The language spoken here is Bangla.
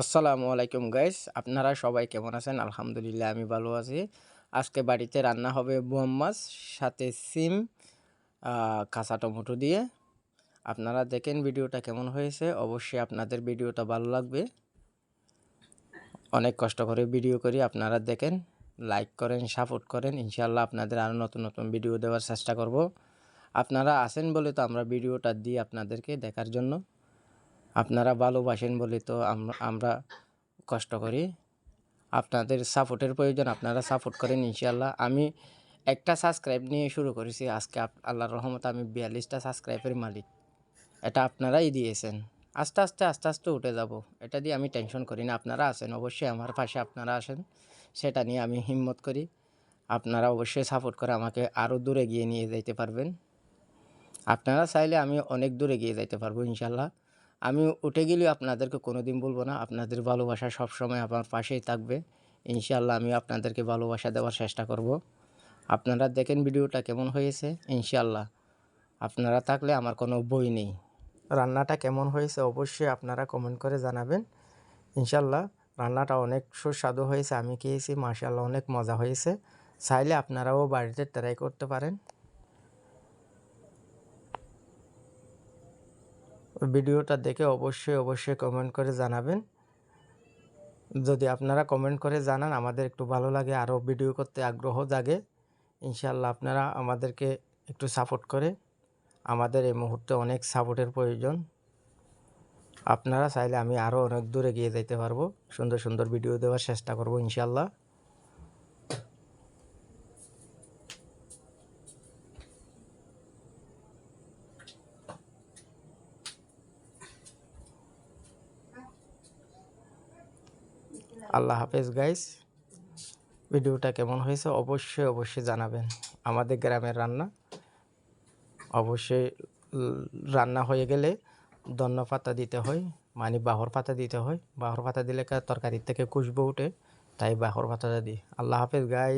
আসসালামু আলাইকুম গাইস, আপনারা সবাই কেমন আছেন? আলহামদুলিল্লাহ, আমি ভালো আছি। আজকে বাড়িতে রান্না হবে বোয়াম মাছ, সাথে সিম কাঁচা টমেটো দিয়ে। আপনারা দেখেন ভিডিওটা কেমন হয়েছে। অবশ্যই আপনাদের ভিডিওটা ভালো লাগবে। অনেক কষ্ট করে ভিডিও করি, আপনারা দেখেন, লাইক করেন, সাপোর্ট করেন। ইনশাল্লাহ আপনাদের আরও নতুন নতুন ভিডিও দেওয়ার চেষ্টা করব। আপনারা আছেন বলে তো আমরা ভিডিওটা দিই আপনাদেরকে দেখার জন্য। আপনারা ভালোবাসেন বলে তো আমরা কষ্ট করি। আপনাদের সাপোর্টের প্রয়োজন, আপনারা সাপোর্ট করেন ইনশাল্লাহ আমি একটা সাবস্ক্রাইব নিয়ে শুরু করেছি, আজকে আল্লাহর রহমত আমি বিয়াল্লিশটা সাবস্ক্রাইবের মালিক। এটা আপনারাই দিয়েছেন। আস্তে আস্তে আস্তে আস্তে উঠে যাব। এটা দিয়ে আমি টেনশন করি না, আপনারা আসেন অবশ্যই আমার পাশে আপনারা আসেন। সেটা নিয়ে আমি হিম্মত করি। আপনারা অবশ্যই সাপোর্ট করে আমাকে আরও দূরে গিয়ে নিয়ে যাইতে পারবেন। আপনারা চাইলে আমি অনেক দূরে গিয়ে যাইতে পারব ইনশাল্লাহ আমি উঠে গেলেও আপনাদেরকে কোনো দিন বলব না, আপনাদের ভালোবাসা সবসময় আমার পাশেই থাকবে। ইনশাল্লাহ আমি আপনাদেরকে ভালোবাসা দেওয়ার চেষ্টা করব। আপনারা দেখেন ভিডিওটা কেমন হয়েছে ইনশাল্লাহ আপনারা থাকলে আমার কোনো বই নেই। রান্নাটা কেমন হয়েছে অবশ্যই আপনারা কমেন্ট করে জানাবেন। ইনশাল্লাহ রান্নাটা অনেক সুস্বাদু হয়েছে, আমি খেয়েছি মাশাল্লাহ অনেক মজা হয়েছে। চাইলে আপনারাও বাড়িতে ট্রাই করতে পারেন। ভিডিওটা দেখে অবশ্যই অবশ্যই কমেন্ট করে জানাবেন। যদি আপনারা কমেন্ট করে জানান, আমাদের একটু ভালো লাগে আরও ভিডিও করতে আগ্রহ জাগে ইনশাল্লাহ আপনারা আমাদেরকে একটু সাপোর্ট করে। আমাদের এই মুহূর্তে অনেক সাপোর্টের প্রয়োজন। আপনারা চাইলে আমি আরও অনেক দূরে গিয়ে যেতে পারব। সুন্দর সুন্দর ভিডিও দেওয়ার চেষ্টা করব ইনশাল্লাহ আল্লাহ হাফেজ গাইস ভিডিওটা কেমন হয়েছে অবশ্যই অবশ্যই জানাবেন। আমাদের গ্রামের রান্না অবশ্যই রান্না হয়ে গেলে দন্য পাতা দিতে হয় মানে বাহর পাতা দিতে হয়। বাহর পাতা দিলে তরকারির থেকে খুশবু উঠে তাই বাহর পাতাটা দিই। আল্লাহ হাফেজ গাই